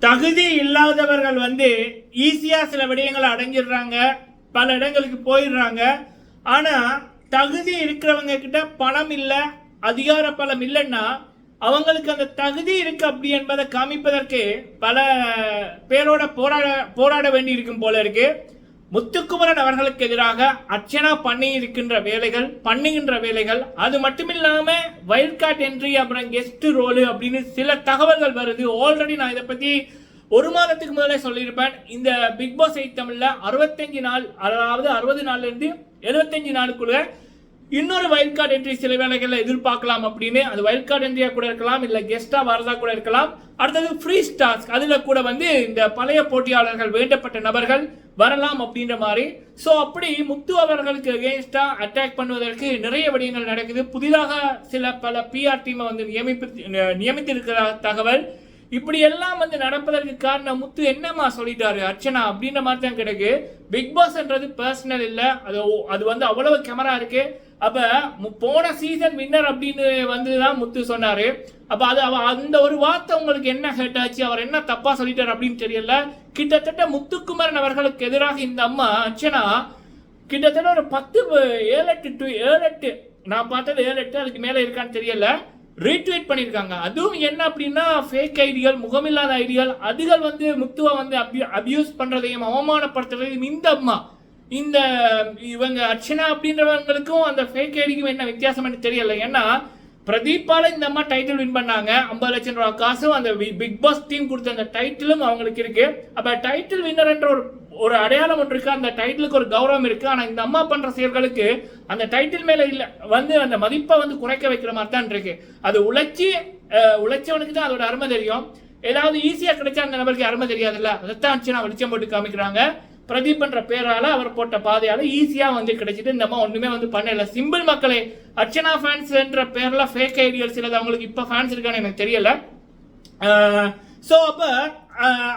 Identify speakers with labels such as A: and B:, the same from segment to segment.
A: தகுதி இல்லாதவர்கள் வந்து ஈஸியாக சில விடயங்களை அடைஞ்சிடுறாங்க. பல இடங்களுக்கு போயிடுறாங்க. ஆனால் தகுதி இருக்கிறவங்க கிட்ட பணம் இல்லை அதிகார பலம் இல்லைன்னா அவங்களுக்கு அந்த தகுதி இருக்கு அப்படி என்பதை காமிப்பதற்கு பல பேரோட போராட போராட வேண்டி இருக்கும் போல இருக்குது முத்துக்குமரன் அவர்களுக்கு எதிராக அர்ச்சனா பண்ணி இருக்கின்ற வேலைகள் பண்ணுகின்ற வேலைகள் அது மட்டுமில்லாம வைல்ட் கார்ட் என்ட்ரி அப்புறம் கெஸ்ட் ரோலு அப்படின்னு சில தகவல்கள் வருது. ஆல்ரெடி நான் இதை பத்தி ஒரு மாதத்துக்கு முதலே சொல்லியிருப்பேன். இந்த பிக் பாஸ் எயிட் தமிழ்ல அறுபத்தஞ்சு நாள் அதாவது அறுபது நாள்ல இருந்து எழுபத்தஞ்சு நாளுக்குள்ள இன்னொரு வைல்ட் கார்டு என்ட்ரி சில வேலைகளில் எதிர்பார்க்கலாம் அப்படின்னு. அது வைல்ட் கார்டு என்ட்ரியாக கூட இருக்கலாம் இல்லை கெஸ்ட்டாக வரதா கூட இருக்கலாம். அடுத்தது ஃப்ரீ ஸ்டார்ஸ் அதில் கூட வந்து இந்த பழைய போட்டியாளர்கள் வேண்டப்பட்ட நபர்கள் வரலாம் அப்படின்ற மாதிரி. ஸோ அப்படி முத்து அவர்களுக்கு அகேன்ஸ்டா அட்டாக் பண்ணுவதற்கு நிறைய விடயங்கள் நடக்குது. புதிதாக சில பல பிஆர் டீமை வந்து நியமிப்பு நியமித்திருக்கிற தகவல் இப்படி எல்லாம் வந்து நடப்பதற்கு காரணம் முத்து என்னம்மா சொல்லிட்டாரு? அர்ச்சனா அப்படின்ற மாதிரி தான் கிடக்கு. பிக் பாஸ்ன்றது பர்சனல் இல்லை. அது அது வந்து அவ்வளவு கேமரா இருக்கு. அப்போ போன சீசன் வின்னர் அப்படின்னு வந்து தான் முத்து சொன்னாரு. அப்போ அது அவ அந்த ஒரு வார்த்தை உங்களுக்கு என்ன ஹேட்டாச்சு ஆச்சு? அவர் என்ன தப்பா சொல்லிட்டார் அப்படின்னு தெரியல. கிட்டத்தட்ட முத்துக்குமரன் அவர்களுக்கு எதிராக இந்த அம்மா அர்ச்சனா கிட்டத்தட்ட ஒரு பத்து ஏழு எட்டு டு ஏழு எட்டு நான் பார்த்தது ஏழு எட்டு அதுக்கு மேலே இருக்கான்னு தெரியல. ரீட்வீட் பண்ணியிருக்காங்க. அதுவும் என்ன அப்படின்னா ஃபேக் ஐடிகள் முகமில்லாத ஐடிகள் அதுகள் வந்து முத்துவை வந்து அபியூஸ் பண்ணுறதையும் அவமானப்படுத்துறதையும் இந்த அம்மா இந்த இவங்க அர்ச்சனா அப்படின்றவங்களுக்கும் அந்த ஃபேக் ஐடிக்கும் என்ன வித்தியாசம் எனக்கு தெரியல. ஏன்னா பிரதீப்பால இந்த அம்மா டைட்டில் வின் பண்ணாங்க. ஐம்பது லட்சம் ரூபாய் காசும் அந்த பிக் பாஸ் டீம் கொடுத்த அந்த டைட்டிலும் அவங்களுக்கு இருக்கு. அப்ப டைட்டில் வின்னர் என்ற ஒரு ஒரு அடையாளம் ஒன்று இருக்கு. அந்த டைட்டிலுக்கு ஒரு கௌரவம் இருக்கு. ஆனா இந்த அம்மா பண்ற செயல்களுக்கு அந்த டைட்டில் மேல இல்ல வந்து அந்த மதிப்பை வந்து குறைக்க வைக்கிற மாதிரி தான் இருக்கு. அது உழைச்சி உழைச்சவனுக்கு தான் அதோட அருமை தெரியும். ஏதாவது ஈஸியா கிடைச்சா அந்த நபருக்கு அருமை தெரியாதுல்ல? அதைத்தான் நான் வெளிச்சம் போட்டு காமிக்கிறாங்க. பிரதீப்ன்ற பேரால் பேரால அவர் போட்ட பாதையால ஈஸியா வந்து கிடைச்சிட்டு இந்த மாதிரி ஒண்ணுமே வந்து பண்ணல. சிம்பிள் மக்களே அர்ச்சனா ஃபேன்ஸ் என்ற பேர்ல ஃபேக் ஐடியல் சிலது அவங்களுக்கு இப்போ ஃபேன்ஸ் இருக்கான்னு எனக்கு தெரியல. ஸோ அப்போ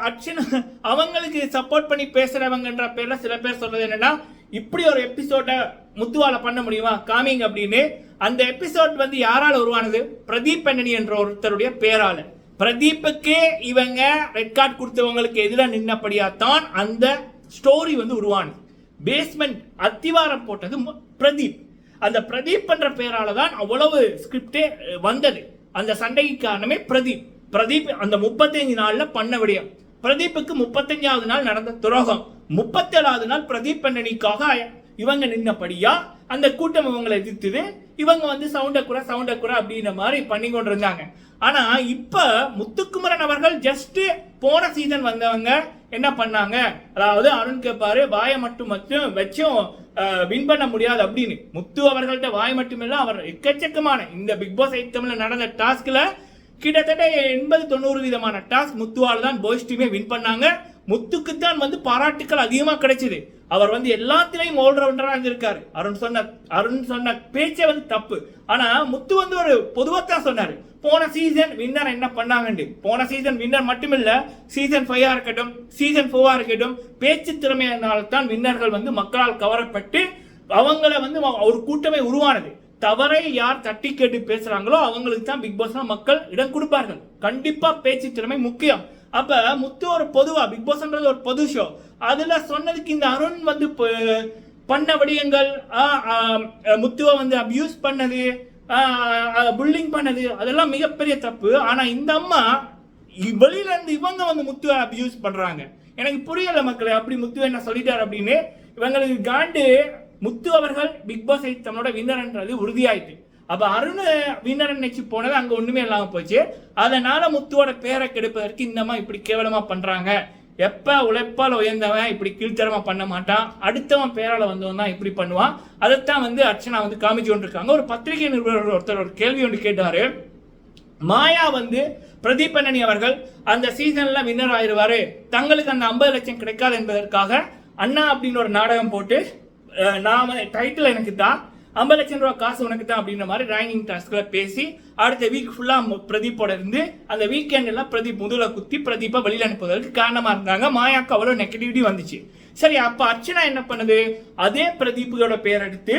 A: அர்ச்சனா அவங்களுக்கு சப்போர்ட் பண்ணி பேசுறவங்கன்ற பேர்ல சில பேர் சொல்றது என்னன்னா இப்படி ஒரு எபிசோட்டை முத்துவால பண்ண முடியுமா? காமிங் அப்படின்னு. அந்த எபிசோட் வந்து யாரால உருவானது? பிரதீப் பெண்ணனி என்ற ஒருத்தருடைய பேரால. பிரதீப்புக்கே இவங்க ரெட் கார்டு கொடுத்தவங்களுக்கு எதிராக நின்னபடியாத்தான் அந்த ஸ்டோரி வந்து உருவானது பேஸ்மெண்ட் அத்திவாரம் போட்டது மு- பிரதீப். அந்த பிரதீப் என்ற பெயரால தான் அவ்வளவு ஸ்கிரிப்டே வந்தது. அந்த சண்டைக்கு காரணமே பிரதீப். பிரதீப் அந்த முப்பத்தஞ்சு நாள்ல பண்ண விடயம். பிரதீப்புக்கு முப்பத்தஞ்சாவது நாள் நடந்த துரோகம். முப்பத்தேழாவது நாள் பிரதீப் பண்ணனிக்காக இவங்க நின்னபடியா அந்த கூட்டம் இவங்களை எதிர்த்துது. இவங்க வந்து சவுண்ட குறை சவுண்ட குறை அப்படின்ற மாதிரி பண்ணி கொண்டு இருந்தாங்க ஆனா இப்ப முத்துக்குமரன் அவர்கள் ஜஸ்ட் போன சீசன் வந்தவங்க என்ன பண்ணாங்க? அதாவது அருண் கேட்பாரு வாயை மட்டும் மட்டும் வச்சும் வின் பண்ண முடியாது அப்படின்னு. முத்து அவர்கள்ட்ட வாய் மட்டுமில்ல அவர் எக்கச்சக்கமான இந்த பிக் பாஸ் ஐட்டம்ல நடந்த டாஸ்க்ல கிட்டத்தட்ட எண்பது தொண்ணூறு விதமான டாஸ்க் முத்துவால் தான் பாய்ஸ் வின் பண்ணாங்க. முத்துக்கு தான் வந்து பாராட்டுக்கள் அதிகமாக கிடைச்சது. அவர் வந்து எல்லாத்திலையும் ஆல்ரவுண்டரா இருந்திருக்காரு. அருண் சொன்ன அருண் சொன்ன பேச்சே வந்து தப்பு. ஆனா முத்து வந்து ஒரு பொதுவாக தான் சொன்னாரு. போன சீசன் வின்னர் என்ன பண்ணாங்கன்னு போன சீசன் வின்னர் மட்டுமில்ல சீசன் ஃபைவா இருக்கட்டும் சீசன் ஃபோவா இருக்கட்டும் பேச்சு திறமையினால் தான் வின்னர்கள் வந்து மக்களால் கவரப்பட்டு அவங்கள வந்து ஒரு கூட்டமே உருவானது. தவறை யார் தட்டி கேட்டு பேசுறாங்களோ அவங்களுக்கு தான் பிக் பாஸ்ல மக்கள் இடம் கொடுப்பார்கள். கண்டிப்பா பேச்சு திறமை முக்கியம். அப்ப முத்து ஒரு பொதுவா பிக் பாஸ்ன்றது ஒரு பொது ஷோ அதுல சொன்னதுக்கு இந்த அருண் வந்து பண்ண விடயங்கள் முத்துவை வந்து அபியூஸ் பண்ணது புல்லிங் பண்ணது அதெல்லாம் மிகப்பெரிய தப்பு. ஆனா இந்த அம்மா இ- வெளியில இருந்து இவங்க வந்து முத்துவை அபியூஸ் பண்றாங்க. எனக்கு புரியல மக்களே அப்படி முத்து என்ன சொல்லிட்டார் அப்படின்னு. இவங்களுக்கு காண்டு முத்து அவர்கள் பிக் பாஸ் எயிட் வின்னர்ன்றது உறுதியாயிட்டு. அப்போ அருண் வின்னரன் நினைச்சு போனது அங்கே ஒன்றுமே இல்லாமல் போச்சு. அதனால முத்துவோட பேரை கெடுப்பதற்கு இந்த இப்படி கேவலமாக பண்ணுறாங்க எப்போ உழைப்பால் உயர்ந்தவன் இப்படி கீழ்த்தரமாக பண்ண மாட்டான். அடுத்தவன் பேரால் வந்தவன் தான் இப்படி பண்ணுவான். அதைத்தான் வந்து அர்ச்சனா வந்து காமிச்சு கொண்டிருக்காங்க. ஒரு பத்திரிகை நிருபர் ஒருத்தர் ஒரு கேள்வி ஒன்று கேட்டார். மாயா வந்து பிரதீப் அண்ணனி அவர்கள் அந்த சீசனில் வின்னர் ஆயிடுவார் தங்களுக்கு அந்த ஐம்பது லட்சம் கிடைக்காது என்பதற்காக அண்ணா அப்படின்னு ஒரு நாடகம் போட்டு அஹ், நாம டைட்டில் எனக்கு தான் ஐம்பது லட்சம் ரூபா காசு உனக்கு தான் அப்படின்ற மாதிரி ரேங்கிங் டாஸ்க்ல பேசி அடுத்த வீக் ஃபுல்லா பிரதீப்போட இருந்து அந்த வீக்கெண்ட் எல்லாம் பிரதீப் முதுல குத்தி பிரதீப்பை வெளியில் அனுப்புவதற்கு காரணமா இருந்தாங்க. மாயாக்கு அவ்வளவு நெகட்டிவிட்டி வந்துச்சு. சரி அப்ப அர்ச்சனா என்ன பண்ணுது? அதே பிரதீப்போட பேர் எடுத்து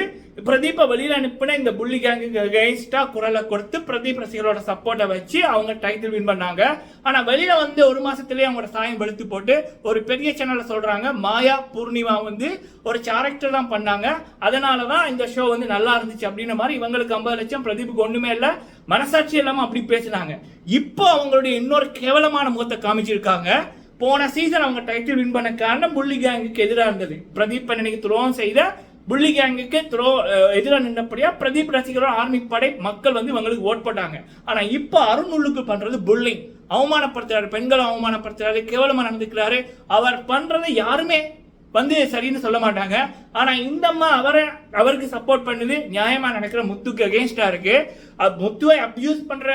A: பிரதீப்பை வெளியில அனுப்பின இந்த புள்ளி கேங்குக்கு அகைன்ஸ்டா குரலை கொடுத்து பிரதீப் ரசிகரோட சப்போர்ட்டை வச்சு அவங்க டைட்டில் வின் பண்ணாங்க. ஆனா வெளியில வந்து ஒரு மாசத்துலயே அவங்களோட சாயம் வெளுத்து போட்டு ஒரு பெரிய சேனல்ல சொல்றாங்க மாயா பூர்ணிமா வந்து ஒரு கேரக்டர் தான் பண்ணாங்க. அதனால தான் இந்த ஷோ வந்து நல்லா இருந்துச்சு அப்படின்ற மாதிரி இவங்களுக்கு ஐம்பது லட்சம் பிரதீப்புக்கு ஒண்ணுமே இல்ல மனசாட்சி இல்லாம அப்படி பேசினாங்க. இப்போ அவங்களுடைய இன்னொரு கேவலமான முகத்தை காமிச்சிருக்காங்க. போன சீசன் அவங்க டைட்டில் வின் பண்ண காரணம் புள்ளி கேங்குக்கு எதிராக இருந்தது. பிரதீப் பண்ணனுக்கு துரோகம் செய்த புள்ளி கேங்குக்கு துரோ எதிராக நின்றபடியா பிரதீப் ரசிகரோட ஆர்மி படை மக்கள் வந்து இவங்களுக்கு ஓட் போட்டாங்க. ஆனால் இப்போ அருணுள்ளுக்கு பண்ணுறது புல்லிங் அவமானப்படுத்துறாரு பெண்களை அவமானப்படுத்துறாரு கேவலமாக நடந்துக்கிறாரு. அவர் பண்ணுறது யாருமே வந்து சரின்னு சொல்ல மாட்டாங்க. ஆனா இந்த அம்மா அவரை அவருக்கு சப்போர்ட் பண்ணுது நியாயமா நடக்கிற முத்துக்கு அகேன்ஸ்டா இருக்கு. முத்துவை அப்யூஸ் பண்ற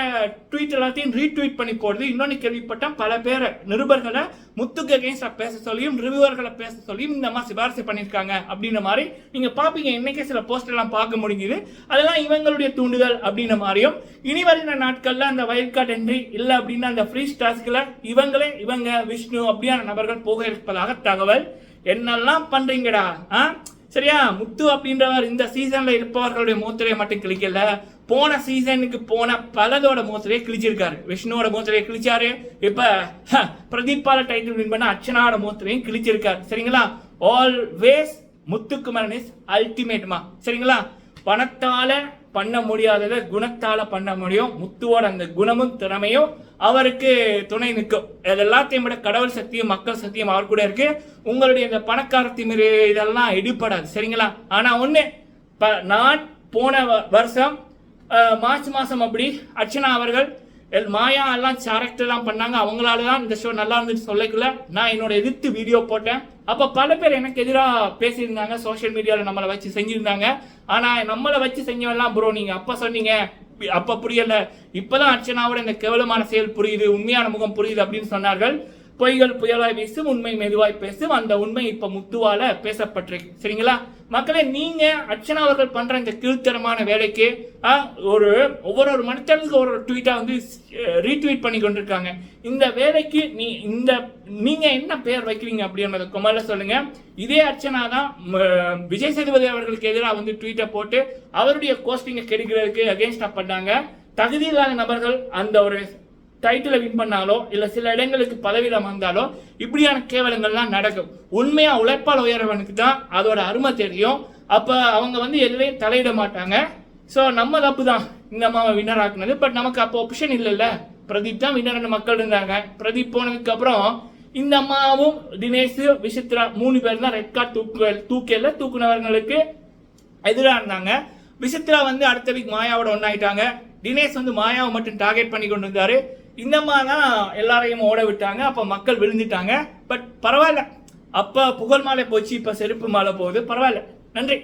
A: ட்வீட் எல்லாத்தையும் ரீட்வீட் பண்ணி போடுது. இன்னொன்னு கேள்விப்பட்டேன் பல பேரை நிருபர்களை முத்துக்கு அகேன்ஸ்டா பேச சொல்லியும் ரிவ்யூவர்களை பேச சொல்லியும் இந்த அம்மா சிபாரிசு பண்ணியிருக்காங்க அப்படின்ற மாதிரி நீங்க பாப்பீங்க. இன்னைக்கே சில போஸ்ட் எல்லாம் பார்க்க முடியுது அதெல்லாம் இவங்களுடைய தூண்டுதல் அப்படின்ற மாதிரியும் இனி வருகிற நாட்கள்ல அந்த வயல் கார்டு என்ட்ரி அப்படின்னா அந்த ஃப்ரீ ஸ்டாஸ்க்ல இவங்களே இவங்க விஷ்ணு அப்படியான நபர்கள் போக இருப்பதாக தகவல். என்னெல்லாம் பண்றீங்கடா ஆ? சரியா? முத்து அப்படின்றவர் இந்த சீசன்ல இருப்பவர்களுடைய மூத்திரையை மட்டும் கிழிக்கல. போன சீசனுக்கு போன பலதோட மூத்திரையை கிழிச்சிருக்காரு. விஷ்ணுவோட மூத்திரையை கிழிச்சாரு. இப்ப பிரதீபால பிரதீப்பால டைட்டில் வின் பண்ண அர்ச்சனாவோட மூத்திரையும் கிழிச்சிருக்காரு. சரிங்களா? ஆல்வேஸ் முத்துக்குமரன் இஸ் அல்டிமேட்மா சரிங்களா? பணத்தால பண்ண முடியாததை குணத்தால் பண்ண முடியும். முத்துவோட அந்த குணமும் திறமையும் அவருக்கு துணை நிற்கும். இது எல்லாத்தையும் விட கடவுள் சக்தியும் மக்கள் சக்தியும் அவர் கூட இருக்கு. உங்களுடைய இந்த பணக்கார திமிரு இதெல்லாம் இடிப்படாது சரிங்களா? ஆனா ஒண்ணு ப- நான் போன வ- வருஷம் மார்ச் மாசம் அப்படி அர்ச்சனா அவர்கள் எல்- மாயா எல்லாம் கேரக்டர் தான் பண்ணாங்க. அவங்களால தான் இந்த ஷோ நல்லா இருந்துச்சு சொல்லக்குள்ள. நான் என்னோட எதிர்த்து வீடியோ போட்டேன். அப்போ பல பேர் எனக்கு எதிராக பேசியிருந்தாங்க. சோஷியல் மீடியாவில் நம்மளை வச்சு செஞ்சுருந்தாங்க. ஆனால் நம்மளை வச்சு செஞ்சவெல்லாம் ப்ரோ நீங்கள் அப்போ சொன்னீங்க. அப்போ புரியலை. இப்போதான் அர்ச்சனாவோட இந்த கேவலமான செயல் புரியுது உண்மையான முகம் புரியுது அப்படின்னு சொன்னார்கள். பொய்கள் புயலாய் வீசும் உண்மை மெதுவாய் பேசும் அந்த உண்மை இப்ப முத்துவால பேசப்பட்டிருக்கு. சரிங்களா? மக்களே நீங்க அர்ச்சனா அவர்கள் பண்ற இந்த கீழ்த்தரமான வேலைக்கு ஒரு ஒவ்வொரு ஒரு மனிதனுக்கு ஒரு ஒரு ட்வீட்டா வந்து ரீட்வீட் பண்ணி கொண்டிருக்காங்க. இந்த வேலைக்கு நீ இந்த நீங்க என்ன பேர் வைக்கிறீங்க அப்படின்றத கொமல்ல சொல்லுங்க. இதே அர்ச்சனா தான் விஜய் சேதுபதி அவர்களுக்கு எதிராக வந்து ட்வீட்டை போட்டு அவருடைய கோஸ்டிங்கை கெடுக்கிறதுக்கு அகேன்ஸ்டா பண்ணாங்க. தகுதி இல்லாத நபர்கள் அந்த ஒரு டைட்டிலை வின் பண்ணாலோ இல்லை சில இடங்களுக்கு பதவியில் வந்தாலோ இப்படியான கேவலங்கள்லாம் நடக்கும். உண்மையாக உழைப்பால் உயர்வனுக்கு தான் அதோட அருமை தெரியும். அப்போ அவங்க வந்து எதுலையும் தலையிட மாட்டாங்க. ஸோ நம்ம தப்பு தான். இந்த அம்மாவை வின்னர் ஆக்குனது. பட் நமக்கு அப்போ ஆப்ஷன் இல்லைல்ல. பிரதீப் தான் வின்னர் மக்கள் இருந்தாங்க. பிரதீப் போனதுக்கப்புறம் இந்த அம்மாவும் தினேஷ் விசித்ரா மூணு பேர் தான் ரெட் கார்டு தூக்கு தூக்கல தூக்குனவர்களுக்கு எதிராக இருந்தாங்க. விசித்ரா வந்து அடுத்த வீக் மாயாவோட ஒன்றாயிட்டாங்க தினேஷ் வந்து மாயாவை மட்டும் டார்கெட் பண்ணி கொண்டு இருந்தாரு இந்த மாதிரி தான் எல்லாரையும் ஓட விட்டாங்க அப்போ மக்கள் விழுந்துட்டாங்க. பட் பரவாயில்ல. அப்போ புகழ் மாலை போச்சு இப்போ செருப்பு மாலை போகுது. பரவாயில்ல. நன்றி.